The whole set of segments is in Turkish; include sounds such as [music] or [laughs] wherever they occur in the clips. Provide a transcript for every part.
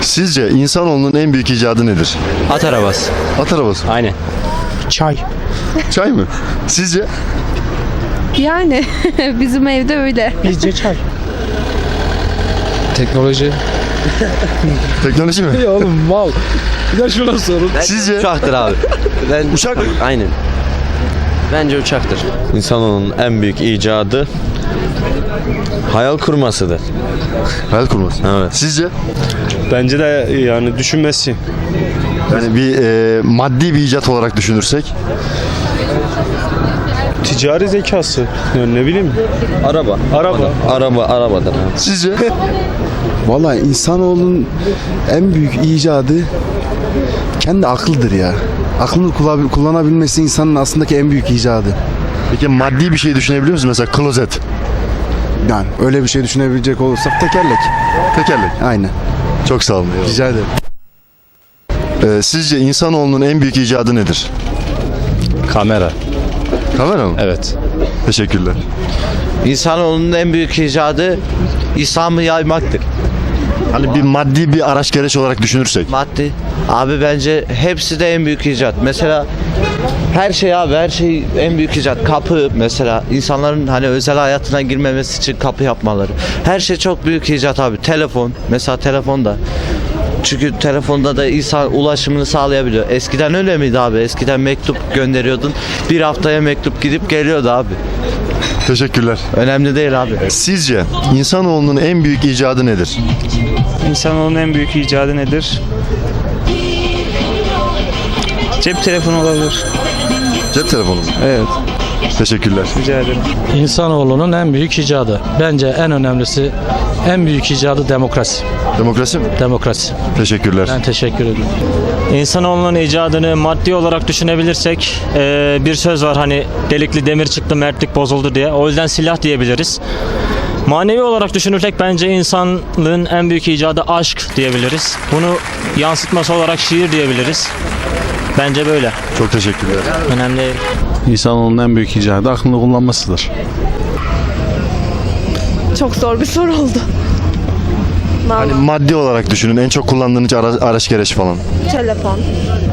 Sizce insanoğlunun en büyük icadı nedir? At arabası. At arabası. Aynen. Çay. Çay mı? Sizce? Yani [laughs] bizim evde öyle. Bizce çay. Teknoloji. Teknoloji mi? [laughs] Ya oğlum mal. Bir de şuna sorun. Sizce? Uçaktır abi. Ben Uçak mı? Aynen. Bence uçaktır. İnsanoğlunun en büyük icadı hayal kurmasıdır. Hayal kurması. Evet. Sizce? Bence de yani düşünmesi. Yani bir e, maddi bir icat olarak düşünürsek. Ticari zekası. Yani ne bileyim. Araba. Araba. Araba arabadır. Sizce? [laughs] Vallahi insanoğlunun en büyük icadı kendi akıldır ya. Aklını kulla- kullanabilmesi insanın aslındaki en büyük icadı. Peki maddi bir şey düşünebiliyor musunuz? Mesela klozet, Yani öyle bir şey düşünebilecek olursak tekerlek. tekerlek. Aynen. Çok sağ olun. Rica ederim. E, sizce insanoğlunun en büyük icadı nedir? Kamera. Kamera mı? Evet. Teşekkürler. İnsanoğlunun en büyük icadı İslam'ı yaymaktır. Hani bir maddi bir araç gereç olarak düşünürsek. Maddi. Abi bence hepsi de en büyük icat. Mesela her şey abi her şey en büyük icat. Kapı mesela insanların hani özel hayatına girmemesi için kapı yapmaları. Her şey çok büyük icat abi. Telefon mesela telefon da. Çünkü telefonda da insan ulaşımını sağlayabiliyor. Eskiden öyle miydi abi? Eskiden mektup gönderiyordun. Bir haftaya mektup gidip geliyordu abi. Teşekkürler. Önemli değil abi. Sizce insanoğlunun en büyük icadı nedir? İnsanoğlunun en büyük icadı nedir? Cep telefonu olabilir. Cep telefonu mu? Evet, Teşekkürler. rica ederim. İnsanoğlunun en büyük icadı. Bence en önemlisi, en büyük icadı demokrasi. Demokrasi mi? Demokrasi. Teşekkürler. Ben teşekkür ederim. İnsanoğlunun icadını maddi olarak düşünebilirsek eee, bir söz var hani delikli demir çıktı mertlik bozuldu diye. O yüzden silah diyebiliriz. Manevi olarak düşünürsek bence insanlığın en büyük icadı aşk diyebiliriz. Bunu yansıtması olarak şiir diyebiliriz. Bence böyle. Çok teşekkürler. Önemli değil. İnsanoğlunun en büyük icadı aklını kullanmasıdır. Çok zor bir soru oldu. Hani maddi olarak düşünün. En çok kullandığınız ara- araç gereç falan. telefon.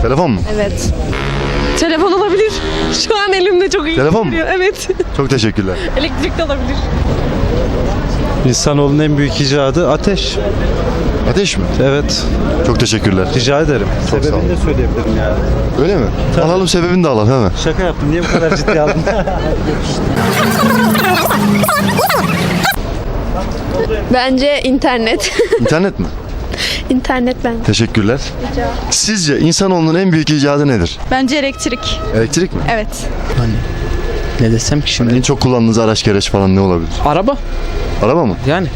Telefon mu? Evet. Telefon olabilir. Şu an elimde çok iyi Telefon mu? duruyor. Evet. Çok teşekkürler. [laughs] Elektrik de olabilir. İnsanoğlunun en büyük icadı ateş. Ateş mi? Evet. Çok teşekkürler. Rica ederim. Çok sağ olun. Sebebini de söyleyebilirim yani. Öyle mi? Alalım sebebini de alalım hemen. Şaka yaptım. Niye bu kadar ciddi aldın? [laughs] Bence internet. [laughs] İnternet mi? internet bence. Teşekkürler. Sizce insanoğlunun en büyük icadı nedir? Bence elektrik. Elektrik mi? Evet. Ne desem ki şimdi? En çok kullandığınız araç gereç falan ne olabilir? Araba. Araba mı? Yani